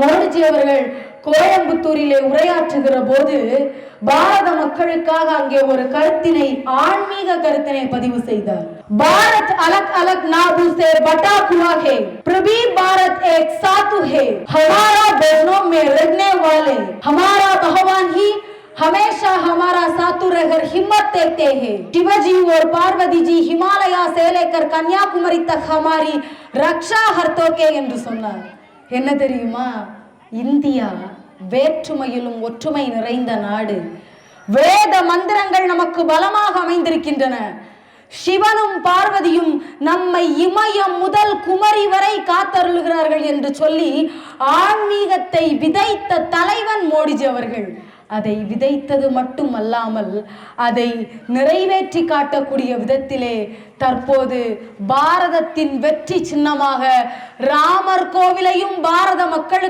மோடிஜி அவர்கள் கோயம்புத்தூரிலே உரையாற்றுகிற போது பாரத மக்களுக்காக அங்கே ஒரு கருத்தினை ஆன்மீக கருத்தினை பதிவு செய்தார் பாரத் अलग अलग नाभू से बटा हुआ है प्रभी भारत एक सातु है हमारा बहनों में रहने वाले हमारा भगवान ही हमेशा हमारा सातु रहकर हिम्मत देते हैं शिवजी और पार्वती जी हिमालया से लेकर कन्याकुमारी तक हमारी रक्षा हरतोके என்று சொன்னார் என்ன தெரியுமா? இந்தியா வேற்றுமையிலும் ஒற்றுமை நிறைந்த நாடு. வேத மந்திரங்கள் நமக்கு பலமாக அமைந்திருக்கின்றன. சிவனும் பார்வதியும் நம்மை இமயம் முதல் குமரி வரை காத்தருளுகிறார்கள் என்று சொல்லி ஆன்மீகத்தை விதைத்த தலைவன் மோடிஜி அவர்கள். அதை விதைத்தது மட்டுமல்லாமல் அதை நிறைவேற்றி காட்டக்கூடிய விதத்திலே தற்போது பாரதத்தின் வெற்றி சின்னமாக ராமர் கோவிலையும் பாரத மக்களுக்கு